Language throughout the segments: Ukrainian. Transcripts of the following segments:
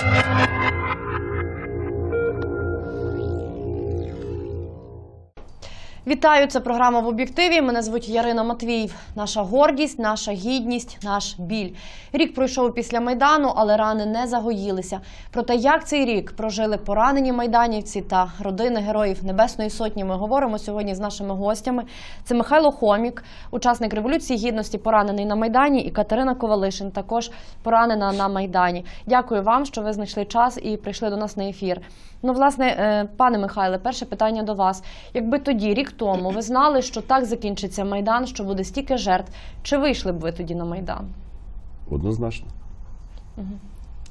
Thank you. Вітаю, це програма в об'єктиві. Мене звуть Ярина Матвіїв. Наша гордість, наша гідність, наш біль. Рік пройшов після майдану, але рани не загоїлися. Про те, як цей рік прожили поранені майданівці та родини героїв Небесної Сотні. Ми говоримо сьогодні з нашими гостями. Це Михайло Хомік, учасник революції гідності, поранений на майдані, і Катерина Ковалишин, також поранена на майдані. Дякую вам, що ви знайшли час і прийшли до нас на ефір. Ну, власне, е, пане Михайле, перше питання до вас. Якби тоді, рік тому, ви знали, що так закінчиться майдан, що буде стільки жертв, чи вийшли б ви тоді на майдан? Однозначно.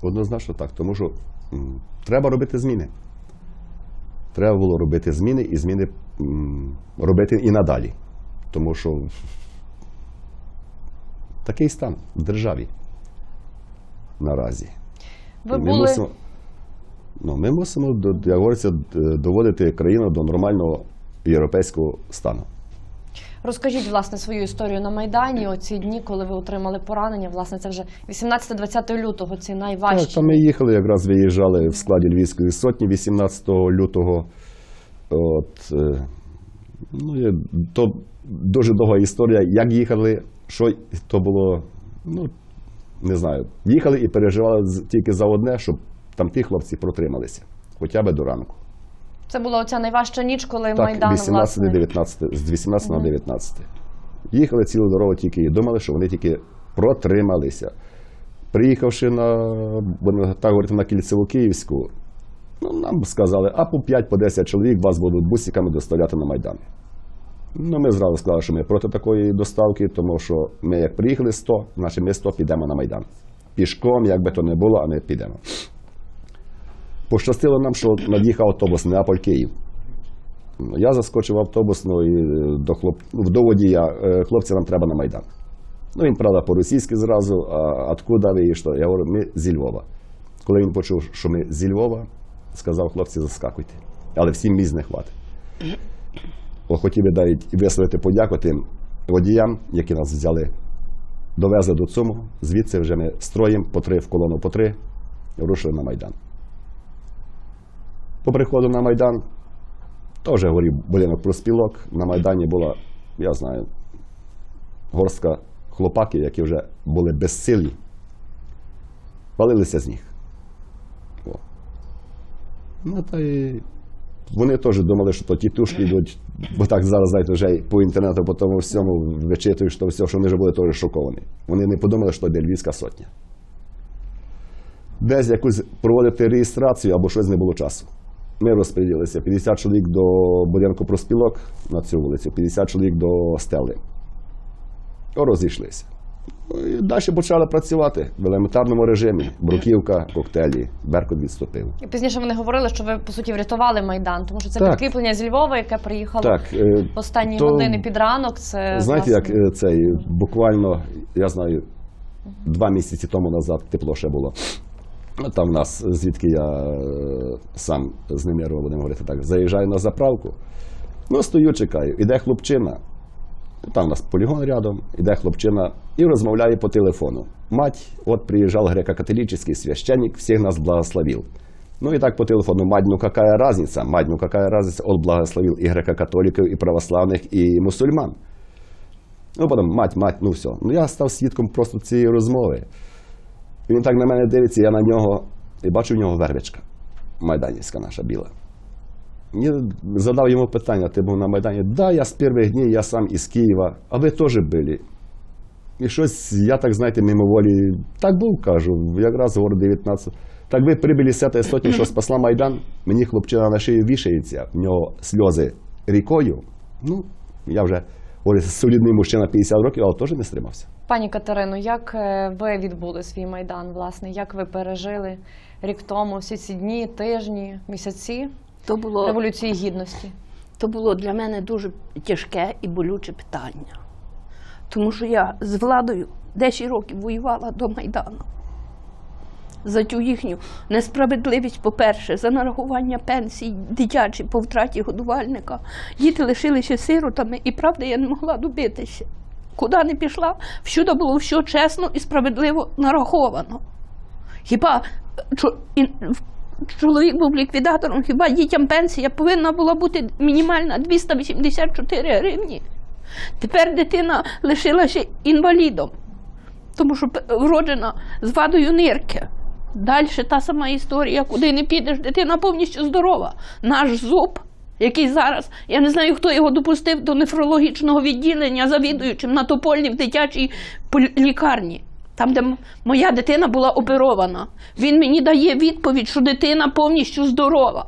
Однозначно так. Тому що м, треба робити зміни. Треба було робити зміни і зміни м, робити і надалі. Тому що такий стан в державі наразі. Ви ми були мусимо, ну, ми мусимо, як говориться, доводити країну до нормального європейського стану. розкажіть власне свою історію на майдані. Оці дні, коли ви отримали поранення. Власне, це вже 18-20 лютого. Ці найважчі. Так, ми їхали, якраз виїжджали в складі Львівської сотні 18 лютого. От, е, ну, то дуже довга історія. Як їхали, що то було, ну, не знаю. Їхали і переживали тільки за одне, щоб там ті хлопці протрималися, хоча б до ранку. Це була оця найважча ніч, коли Так, майдан 18 власне. 19, з 18 на 19. Їхали цілу дорогу тільки і думали, що вони тільки протрималися. Приїхавши на, так говорити, на Кільцеву Київську, ну, нам сказали, а по 5 по 10 чоловік вас будуть бусиками доставляти на Майдан. Ну, ми зразу сказали, що ми проти такої доставки, тому що ми як приїхали 100, значить ми 100 підемо на Майдан. Пішком, як би то не було, а ми підемо. Пощастило нам, що над'їхав автобус Неаполь-Київ. Ну, Я заскочив в автобус, ну і до, хлоп... до водія, е, хлопці, нам треба на Майдан. Ну, він, правда, по-російськи зразу, а откуда ви і що? Я говорю, ми зі Львова. Коли він почув, що ми зі Львова, сказав, хлопці, заскакуйте. Але всім місць не хватить. Хотів би навіть висловити подяку тим водіям, які нас взяли, довезли до цьому. Звідси вже ми строєм по три в колону по три рушили на Майдан. По приходу на Майдан теж горів будинок проспілок. На Майдані була, я знаю, горстка хлопаків, які вже були безсилі, палилися з них. О. Ну, та й вони теж думали, що то тітушки йдуть, бо так зараз, знаєте, вже по інтернету, по тому всьому вичитують, що все, що вони вже були теж шоковані. Вони не подумали, що йде Львівська сотня. Десь якусь проводити реєстрацію або щось не було часу. Ми розподілилися 50 чоловік до будинку проспілок на цю вулицю, 50 чоловік до стели. Розійшлися. Ну, І далі почали працювати в елементарному режимі. Бруківка, коктейлі, Беркут відступив. І пізніше вони говорили, що ви по суті врятували майдан, тому що це Так. підкріплення з Львова, яке приїхало Так, е, в останні то- години під ранок. Це Знаєте, власне, як е, цей буквально, я знаю, два місяці тому назад тепло ще було. Ну, Там в нас, звідки я е, сам з Немірова, будемо говорити так, заїжджаю на заправку. Ну, стою, чекаю. Іде хлопчина. Там у нас полігон рядом, іде хлопчина і розмовляє по телефону. Мать, от приїжджав греко-католический священник, всіх нас благословив. Ну и так по телефону, мать, ну какая разница? Мать, ну какая разница? Он благословил и греко-католиков, и православных, и мусульман. Ну, потім, мать, мать, ну все. Ну я став свідком просто цієї розмови. Він так на мене дивиться, я на нього і бачу в нього вервичка. Майданівська наша біла. Я задав йому питання, ти був на Майдані? Да, я з перших днів, я сам із Києва, а ви теж були. І щось, я так, знаєте, мимоволі, так був, кажу, якраз говорю 19. Так ви прибили з цієї сотні, що спасла Майдан, мені хлопчина на шию вішається, в нього сльози рікою. Ну, я вже говорю, солідний мужчина 50 років, але теж не стримався. Пані Катерино, як е, ви відбули свій майдан? Власне, як ви пережили рік тому всі ці дні, тижні, місяці То було, революції гідності? то було для мене дуже тяжке і болюче питання. Тому що я з владою 10 років воювала до Майдану. За ту їхню несправедливість, по-перше, за нарахування пенсій дитячі по втраті годувальника. Діти лишилися сиротами, і правда я не могла добитися. Куди не пішла, всюди було все чесно і справедливо нараховано. Хіба в- чоловік був ліквідатором, хіба дітям пенсія повинна була бути мінімальна 284 гривні. Тепер дитина лишилася інвалідом, тому що вроджена з вадою нирки. Далі та сама історія, куди не підеш, дитина повністю здорова. Наш зуб, який зараз, я не знаю, хто його допустив до нефрологічного відділення завідуючим на Топольні в дитячій лікарні. Там, де моя дитина була оперована. Він мені дає відповідь, що дитина повністю здорова.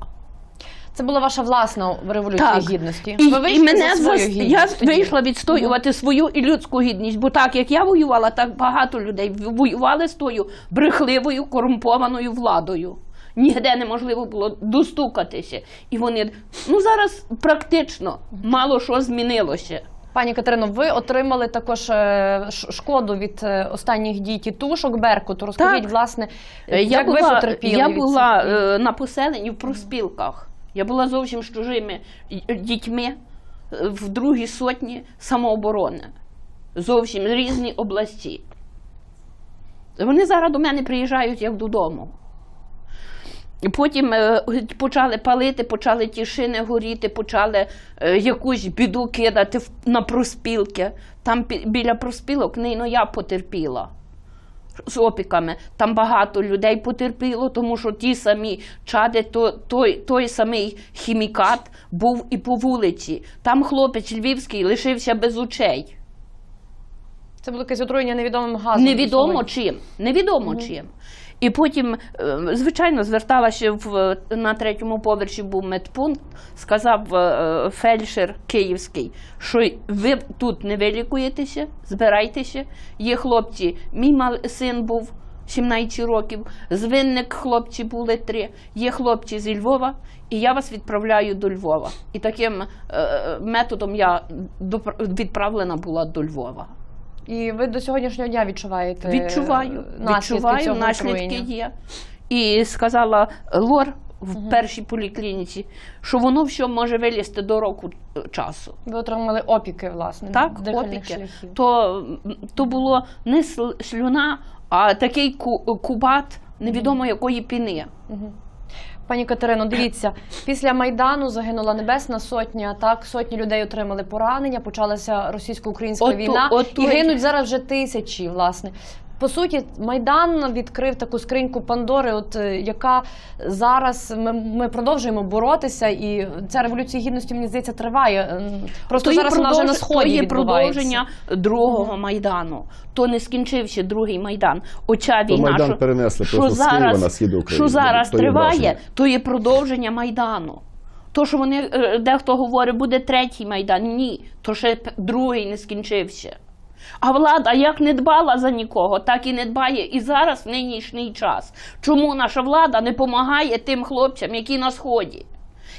Це була ваша власна революція Так. гідності. І, Ви і мене за свою гідність я тоді? вийшла відстоювати свою і людську гідність, бо так як я воювала, так багато людей воювали з тою брехливою корумпованою владою. Нігде неможливо було достукатися. І вони ну зараз практично мало що змінилося. Пані Катерино, ви отримали також е, шкоду від е, останніх дій тітушок Беркуту. Розкажіть, Так. власне, Е, як ви потерпіли я від була цих? на поселенні в проспілках. Я була зовсім з чужими дітьми е, в другій сотні самооборони. Зовсім різні області. Вони зараз до мене приїжджають як додому. Потім е, почали палити, почали ті шини горіти, почали е, якусь біду кидати на проспілки. Там біля проспілок не ну, я потерпіла з опіками. Там багато людей потерпіло, тому що ті самі чади, то, той, той самий хімікат був і по вулиці. Там хлопець львівський лишився без очей. Це було якесь отруєння невідомим газом. Невідомо чим. Невідомо чим. І потім, е, звичайно, зверталася в, на третьому поверсі був медпункт, сказав е, фельдшер київський, що ви тут не вилікуєтеся, збирайтеся. Є хлопці, мій мал- син був 17 років, з винник хлопці були три, є хлопці зі Львова, і я вас відправляю до Львова. І таким е, методом я відправлена була до Львова. І ви до сьогоднішнього дня відчуваєте Відчуваю, наслідки відчуваю, цього наслідки отруєння? є. І сказала Лор в першій поліклініці, що воно все може вилізти до року часу. Ви отримали опіки, власне, Так, опіки. шляхів. То, то було не слюна, а такий кубат невідомо якої піни. Пані Катерино, дивіться, після Майдану загинула Небесна Сотня, так, сотні людей отримали поранення, почалася російсько-українська війна, от, і гинуть зараз вже тисячі, власне. По суті, Майдан відкрив таку скриньку Пандори, от е, яка зараз ми, ми продовжуємо боротися, і ця революція гідності, мені здається, триває. Просто То зараз вона вже на сході то є продовження другого майдану. То не скінчився другий майдан. То війна, Майдан що, перенесли що просто з зараз, на схід України. що зараз То триває, враження. то є продовження майдану. То, що вони е, дехто говорить, буде третій майдан. Ні, то ще другий не скінчився. А влада як не дбала за нікого, так і не дбає і зараз в нинішній час. Чому наша влада не допомагає тим хлопцям, які на сході?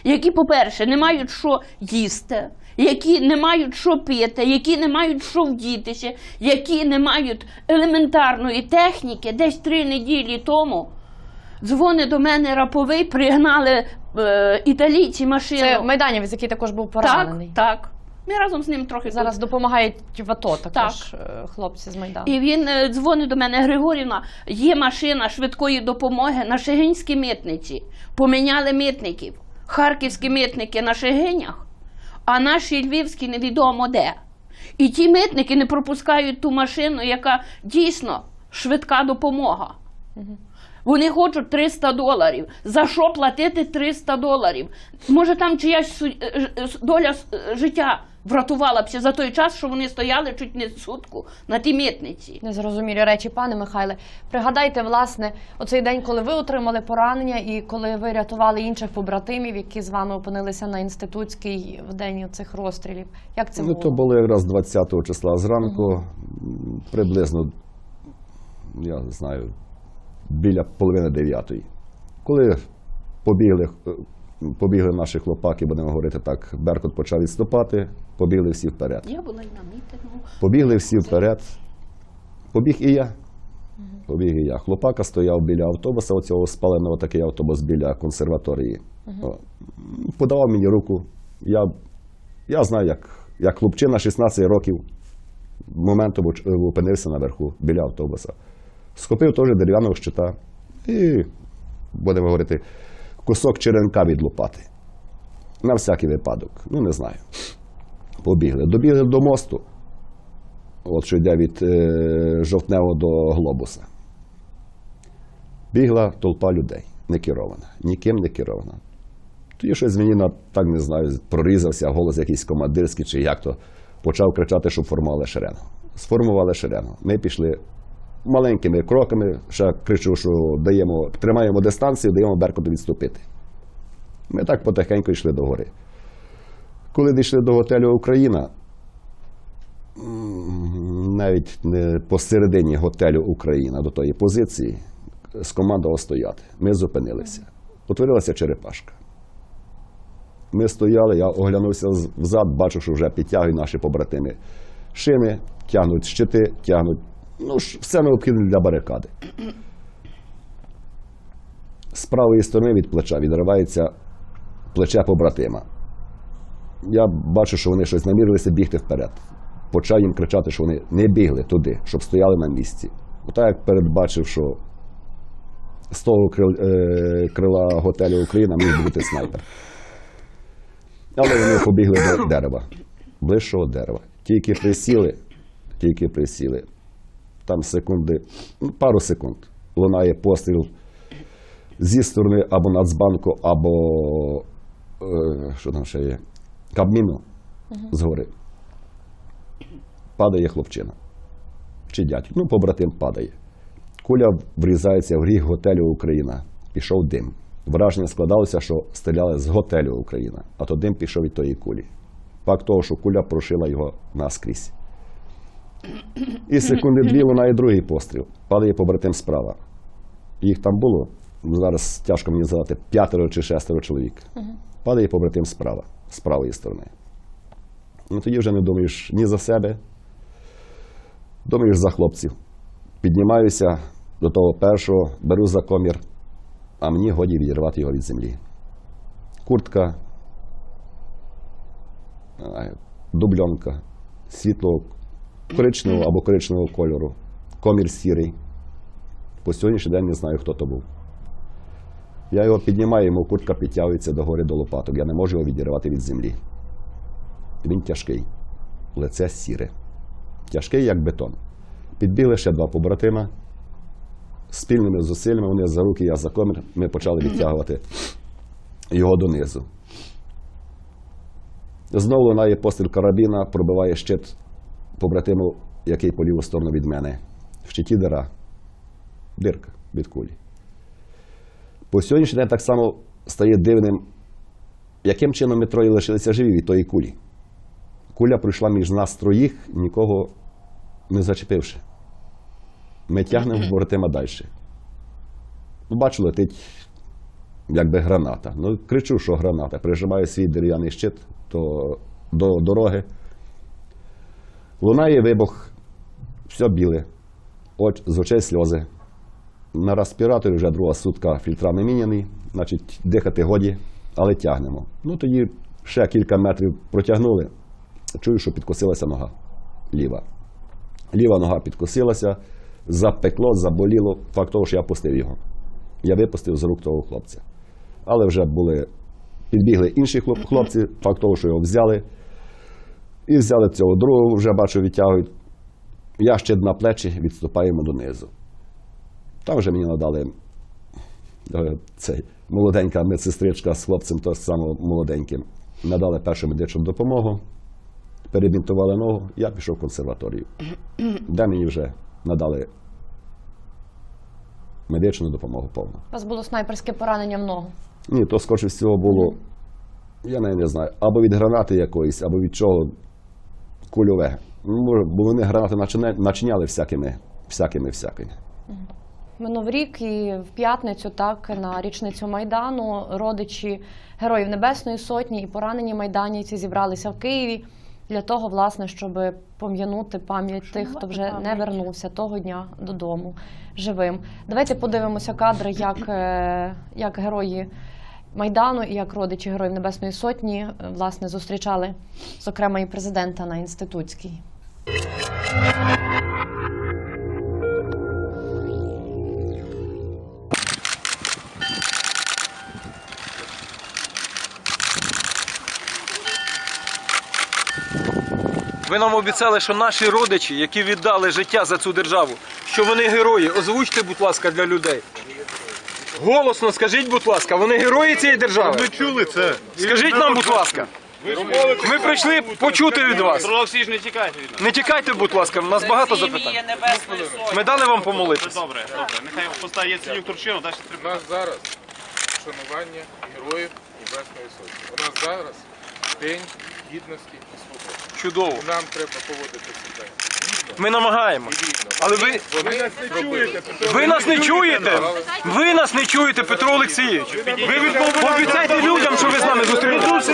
які, по-перше, не мають що їсти, які не мають що пити, які не мають що вдітися, які не мають елементарної техніки, десь три неділі тому. Дзвони до мене раповий, пригнали е, італійці машину. Це майданівець, який також був так, поранений. так. Ми разом з ним трохи Зараз тут. допомагають в АТО також е, хлопці з Майдану. І він е, дзвонить до мене, Григорівна, є машина швидкої допомоги на Шегинській митниці. Поміняли митників. Харківські митники на Шегинях, а наші львівські невідомо де. І ті митники не пропускають ту машину, яка дійсно швидка допомога. Вони хочуть 300 доларів. За що платити 300 доларів? Може, там чиясь е, е, врятувалася за той час, що вони стояли чуть не сутку на тій митниці. Незрозумілі речі, пане Михайле. Пригадайте, власне, оцей день, коли ви отримали поранення і коли ви рятували інших побратимів, які з вами опинилися на інститутській в день цих розстрілів. Як це Ну, було? то було якраз 20 числа зранку, приблизно, я не знаю, біля половини дев'ятої. Коли побігли, е, побігли наші хлопаки, будемо говорити так, Беркут почав відступати, побігли всі вперед. Я була і на мітингу. Побігли всі вперед. Побіг і я. Побіг і я. Хлопака стояв біля автобуса, оцього спаленого такий автобус біля консерваторії. Подавав мені руку. Я, я знаю, як, як хлопчина 16 років моментом опинився наверху біля автобуса. Схопив теж дерев'яного щита, І, будемо говорити, кусок черенка відлупати. На всякий випадок. Ну, не знаю. Побігли. Добігли до мосту, от що йде від е, жовтневого до глобуса. Бігла толпа людей, не керована, ніким не керована. Тоді щось мені так не знаю, прорізався голос якийсь командирський чи як то. Почав кричати, щоб формували шеренгу. Сформували шеренгу. Ми пішли маленькими кроками, ще кричу, що даємо, тримаємо дистанцію, даємо Беркуту відступити. Ми так потихеньку йшли до гори. Коли дійшли до готелю Україна, навіть не посередині готелю Україна до тої позиції, скомандував стояти. Ми зупинилися. Утворилася черепашка. Ми стояли, я оглянувся взад, бачу, що вже підтягують наші побратими шини, тягнуть щити, тягнуть. Ну, ж, все необхідне для барикади. З правої сторони від плеча відривається плече побратима. Я бачу, що вони щось намірилися бігти вперед. Почав їм кричати, що вони не бігли туди, щоб стояли на місці. Отак як передбачив, що з того е, крила готелю Україна міг бути снайпер. Але вони побігли до дерева, ближчого дерева. Тільки присіли, тільки присіли. Там секунди, ну, пару секунд. Лунає постріл зі сторони або Нацбанку, або е, що там ще є? Кабміну згори. Падає хлопчина. Чи дядько. Ну, побратим падає. Куля врізається в ріг готелю Україна. Пішов дим. Враження складалося, що стріляли з готелю Україна, а то дим пішов від тої кулі. Факт того, що куля прошила його наскрізь. І секунди дві лунає другий постріл. Падає побратим справа. Їх там було, ну, зараз тяжко мені задати, п'ятеро чи шестеро чоловік. Падає побратим справа, з правої сторони. Ну тоді вже не думаєш ні за себе, думаєш за хлопців. Піднімаюся до того першого, беру за комір, а мені годі відірвати його від землі. Куртка, дубльонка, світлого коричневого або коричневого кольору, комір сірий. По сьогоднішній день не знаю, хто то був. Я його піднімаю, йому куртка підтягується до гори до лопаток. Я не можу його відірвати від землі. Він тяжкий, лице сіре. Тяжкий, як бетон. Підбігли ще два побратима. Спільними зусиллями вони за руки, я за комір, ми почали відтягувати його донизу. Знову лунає постріл карабіна, пробиває щит побратиму, який по ліву сторону від мене. В щиті дира. Дирка від кулі. По сьогоднішній день так само стає дивним, яким чином ми троє лишилися живі від тої кулі. Куля пройшла між нас троїх, нікого не зачепивши. Ми тягнемо побратима далі. Ну, бачу, летить якби граната. Ну, кричу, що граната. Прижимаю свій дерев'яний щит до, до дороги. Лунає вибух, все біле, з очей сльози. На респіраторі вже друга сутка фільтра не міняний, значить дихати годі, але тягнемо. Ну тоді ще кілька метрів протягнули. Чую, що підкосилася нога ліва. Ліва нога підкосилася, запекло, заболіло. Факт того, що я пустив його. Я випустив з рук того хлопця. Але вже були, підбігли інші хлопці, факт того, що його взяли. І взяли цього другого, вже бачу, відтягують. Я ще на плечі відступаємо донизу. Там вже мені надали е, цей, молоденька медсестричка з хлопцем, то саме молоденьким. Надали першу медичну допомогу, перебінтували ногу, я пішов в консерваторію, де мені вже надали медичну допомогу повну. У вас було снайперське поранення в ногу. Ні, то скорше всього було, я навіть не знаю, або від гранати якоїсь, або від чого кульове. Ну, бо вони гранати начиняли всякими, всякими, всякими. Минув рік і в п'ятницю, так на річницю майдану, родичі героїв Небесної Сотні і поранені майданівці зібралися в Києві для того, власне, щоб пом'янути пам'ять тих, хто вже не вернувся того дня додому живим. Давайте подивимося кадри, як, е, як герої Майдану і як родичі Героїв Небесної Сотні е, власне зустрічали, зокрема, і президента на інститутській. Ви нам обіцяли, що наші родичі, які віддали життя за цю державу, що вони герої. Озвучте, будь ласка, для людей. Голосно скажіть, будь ласка, вони герої цієї держави. Ми чули це. Скажіть нам, будь ласка. Ми прийшли почути від вас. Олексій ж не тікайте від нас. Не тікайте, будь ласка, в нас багато запитань. Ми дали вам помолитися. Добре, добре. Нехай постає цілю Турчину, далі У нас зараз шанування героїв Небесної Сотні. У нас зараз День гідності і свободи. Чудово. Нам треба поводити себе Ми вільно. Але ви, Вони нас не чуєте, ви нас не чуєте. Ви нас не чуєте, Петро Олексійович. Ви пообіцяйте людям, що ви з нами зустрінетеся.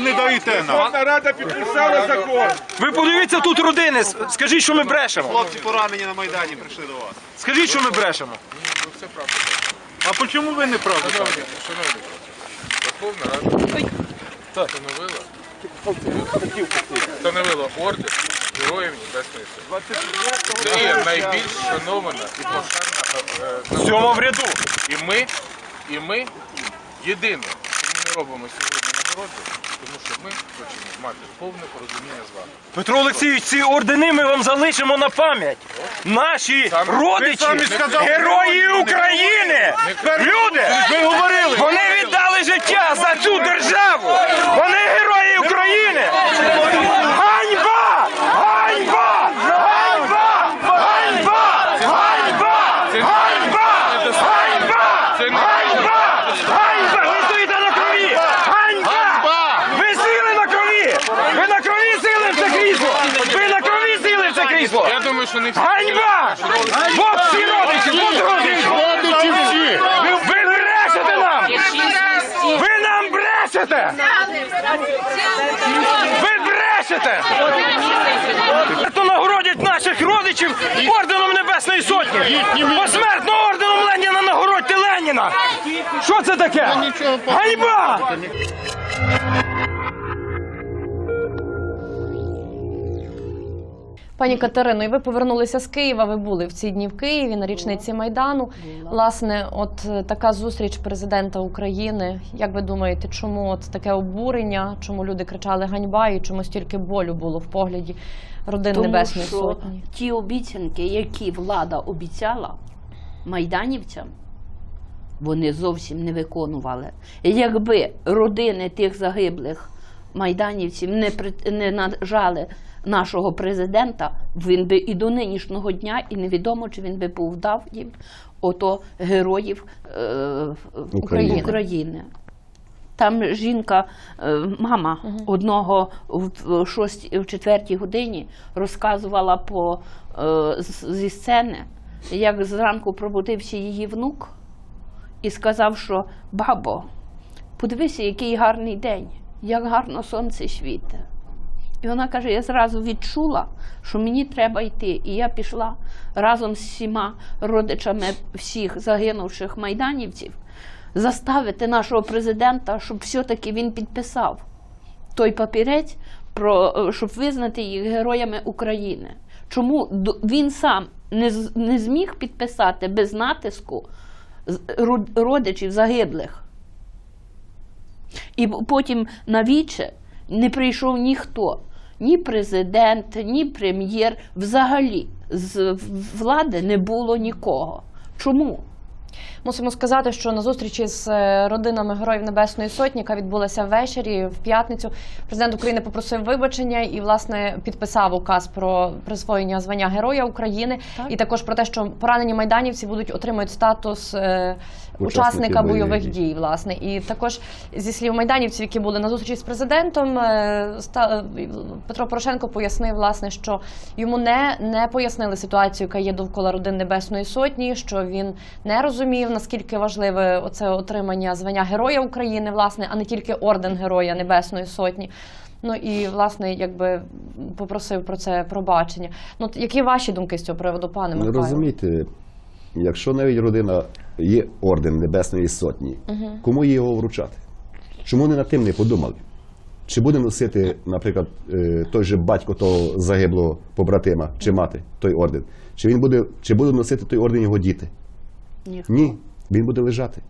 не даєте нам. Рада підписала закон. Ви подивіться тут родини. Скажіть, що ми брешемо. Хлопці поранені на Майдані прийшли до вас. Скажіть, що ми брешемо. Все правда. А чому ви не правда? Шановні, шановні, Верховна Рада встановила, встановила орден Героїв Небесної Сотні. Це є найбільш шанована і пошана е, е, в ряду. І ми, і ми єдине, що ми не робимо сьогодні нагороди, тому що ми хочемо мати повне порозуміння з вами. Петро Олексійович, ці ордени ми вам залишимо на пам'ять. Наші родичі, герої України. Люди, ви говорили, вони віддали життя за цю державу. Вони герої України. Ганьба! Ганьба! Ганьба! Ганьба! Ганьба! Це не- Ганьба! це не- Ганьба! це не- Ганьба! Ганьба! Ви стоїте на крові! Ганьба! Ви сіли на крові! Ви на крові сіли в це крісло! Ви на крові сіли в це крісло! Я думаю, що не всі. Ганьба! Вот всі родичі! Вот родичі! Родичі всі! Ви, ви брешете нам! Ви нам брешете! Ви брешете! То нагородять наших родичів орденом Небесної Сотні! Посмертно орденом Леніна нагородьте Леніна! Що це таке? Ганьба! Пані Катерино, і ви повернулися з Києва. Ви були в ці дні в Києві на річниці Майдану. Власне, от е, така зустріч президента України. Як ви думаєте, чому от таке обурення? Чому люди кричали ганьба і чому стільки болю було в погляді родин Тому Небесної що Сотні? ті обіцянки, які влада обіцяла майданівцям, вони зовсім не виконували. Якби родини тих загиблих майданівців не, при- не нажали нашого президента, він би і до нинішнього дня, і невідомо, чи він би був дав їм ото героїв е, України. України. Там жінка, е, мама одного в, в, шостій, в четвертій годині розказувала по, е, зі сцени, як зранку пробудився її внук і сказав, що бабо, подивися, який гарний день, як гарно сонце світить. І вона каже: я зразу відчула, що мені треба йти. І я пішла разом з всіма родичами всіх загинувших майданівців заставити нашого президента, щоб все-таки він підписав той папірець, про, е, щоб визнати їх героями України. Чому він сам не, не зміг підписати без натиску родичів загиблих? І потім на віче не прийшов ніхто, ні президент, ні прем'єр. Взагалі з влади не було нікого. Чому? Мусимо сказати, що на зустрічі з е, родинами Героїв Небесної Сотні, яка відбулася ввечері в п'ятницю, президент України попросив вибачення і власне підписав указ про присвоєння звання Героя України, Так. і також про те, що поранені майданівці будуть отримують статус е, учасника бойових бойових дій. Власне, і також зі слів майданівців, які були на зустрічі з президентом, е, ста- е, Петро Порошенко пояснив, власне, що йому не, не пояснили ситуацію, яка є довкола родин Небесної Сотні, що він не розумів, наскільки важливе оце отримання звання Героя України, власне, а не тільки орден Героя Небесної Сотні. Ну і власне, якби попросив про це пробачення. Ну, які ваші думки з цього приводу, пане Ну, Михайло? розумієте, якщо навіть родина є орден Небесної Сотні, кому їй його вручати? Чому вони над тим не подумали? Чи буде носити, наприклад, е, той же батько того загиблого побратима чи мати той орден? Чи він буде, чи будуть носити той орден його діти? Ніхто. Ні, він буде лежати.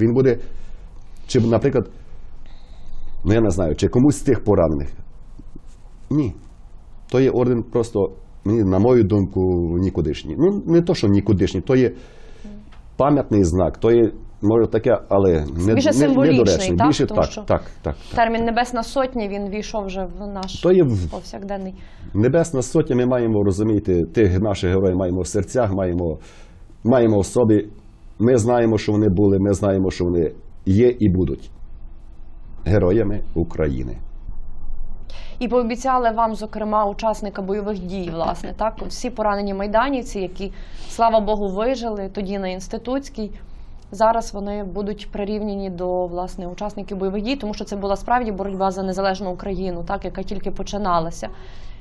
Він буде, чи, наприклад, ну я не знаю, чи комусь з тих поранених. Ні. То є орден просто, на мою думку, нікудишній. Ну, не то, що нікудишній, то є пам'ятний знак, то є, може таке, але не, Більше не, символічний, недоречний. так? Більше Тому так, що так, так, так. Термін Небесна Сотня він війшов вже в наш То є повсякденний. Небесна сотня, ми маємо розуміти, тих наших героїв маємо в серцях, маємо, маємо в собі. Ми знаємо, що вони були, ми знаємо, що вони є і будуть героями України. І пообіцяли вам, зокрема, учасника бойових дій, власне, так? Всі поранені майданівці, які, слава Богу, вижили тоді на інститутській. Зараз вони будуть прирівняні до власне учасників бойових дій, тому що це була справді боротьба за незалежну Україну, так яка тільки починалася.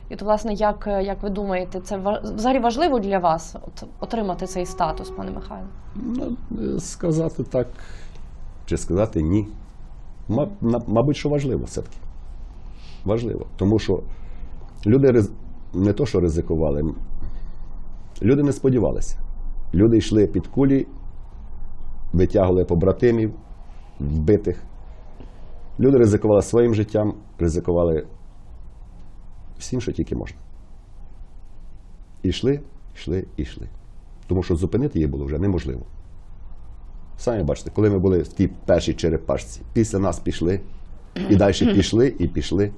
І то, власне, як, як ви думаєте, це взагалі важливо для вас от, отримати цей статус, пане Михайло? Ну, е, сказати так, чи сказати ні. Мабуть, що важливо все-таки. Важливо. Тому що люди риз- не то, що ризикували, люди не сподівалися. Люди йшли під кулі, витягували побратимів, вбитих. Люди ризикували своїм життям, ризикували всім, що тільки можна. І йшли, йшли, і йшли. Тому що зупинити її було вже неможливо. Самі бачите, коли ми були в тій першій черепашці, після нас пішли, і далі пішли, і пішли.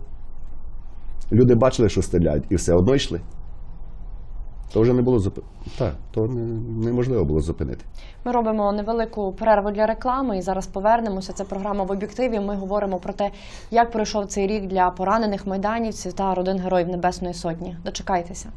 Люди бачили, що стріляють, і все одно йшли. То вже не було зуп... Так, то не, неможливо було зупинити. Ми робимо невелику перерву для реклами і зараз повернемося. Це програма в об'єктиві. Ми говоримо про те, як пройшов цей рік для поранених майданівців та родин героїв Небесної Сотні. Дочекайтеся.